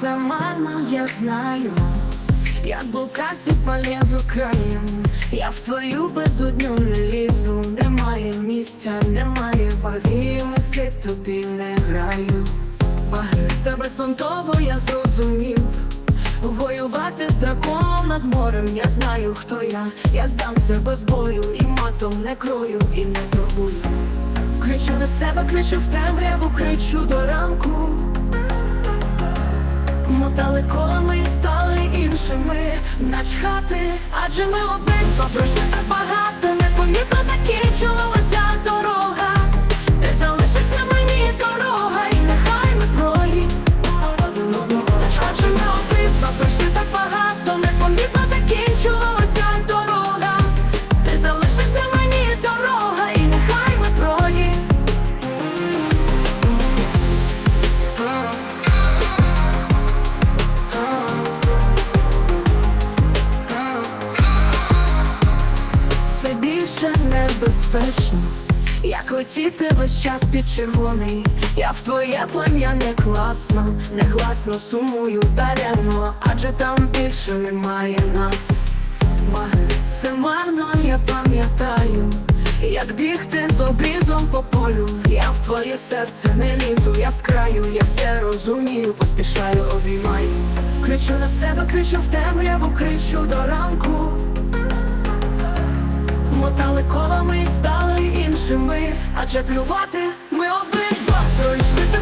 все марно, я знаю. Як блукати по лізу краєм Я в твою безодню не лізу, немає місця, немає ваги, миси тобі не граю. Це безпонтово, я зрозумів. Воювати з драконом над морем, я знаю, хто я. Я здамся без бою, і матом не крою, і не торгую. Кричу на себе, кричу в темряву, кричу до ранку. Мотали ми стали іншими начхати, адже ми обидва пройшли так багато, непомітно закінчувалася Більше небезпечно, як летіти весь час під червоний. Я в твоє плем'я не класно, негласно сумую даремно, адже там більше немає нас. Маги, це марно, я пам'ятаю, як бігти з обрізом по полю. Я в твоє серце не лізу, я з краю, я все розумію, поспішаю, обіймаю. Кричу на себе, кричу в темряву, кричу до ранку. Мотали колами і стали іншими, адже клювати ми обидва. Пройшли так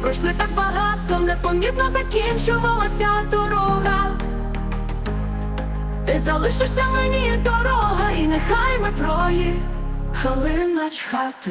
пройшли так багато, непомітно закінчувалася дорога. Ти залишишся мені дорога, і нехай ми проїхали начхати.